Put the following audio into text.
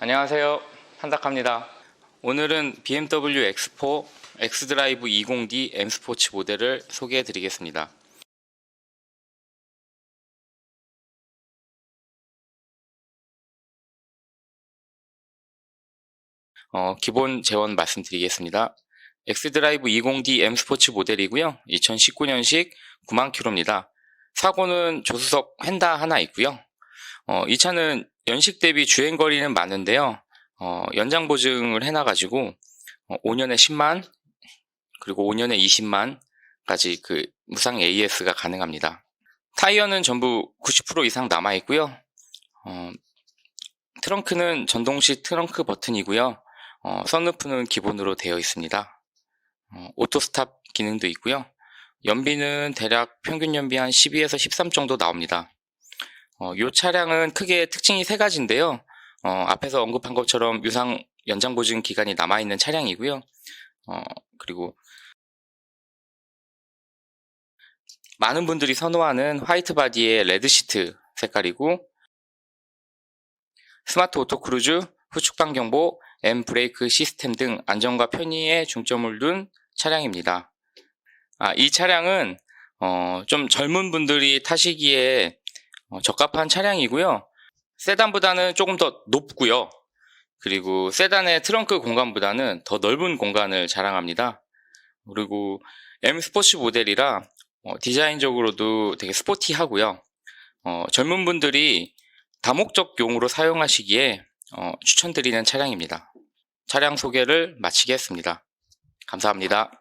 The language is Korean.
안녕하세요. 한닥합니다. 오늘은 BMW X4 X드라이브 20D M 스포츠 모델을 소개해 드리겠습니다. 어, 기본 재원 말씀드리겠습니다. X드라이브 20D M 스포츠 모델이고요. 2019년식 9만 킬로입니다. 사고는 조수석 휀다 하나 있고요. 어, 이 차는 연식 대비 주행 거리는 많은데요. 어, 연장 보증을 해놔가지고 어, 5년에 10만 그리고 5년에 20만까지 그 무상 AS가 가능합니다. 타이어는 전부 90% 이상 남아 있고요. 어, 트렁크는 전동식 트렁크 버튼이고요. 어, 선루프는 기본으로 되어 있습니다. 어, 오토 스탑 기능도 있고요. 연비는 대략 평균 연비 한 12에서 13 정도 나옵니다. 어, 이 차량은 크게 특징이 세 가지인데요. 어, 앞에서 언급한 것처럼 유상 연장 보증 기간이 남아있는 차량이고요. 어, 그리고 많은 분들이 선호하는 화이트 바디의 레드 시트 색깔이고 스마트 오토 크루즈, 후측방 경보, M 브레이크 시스템 등 안전과 편의에 중점을 둔 차량입니다. 아, 이 차량은 어, 좀 젊은 분들이 타시기에 어, 적합한 차량이고요. 세단보다는 조금 더 높고요. 그리고 세단의 트렁크 공간보다는 더 넓은 공간을 자랑합니다. 그리고 M 스포츠 모델이라 어, 디자인적으로도 되게 스포티하고요. 어, 젊은 분들이 다목적용으로 사용하시기에 어, 추천드리는 차량입니다. 차량 소개를 마치겠습니다. 감사합니다.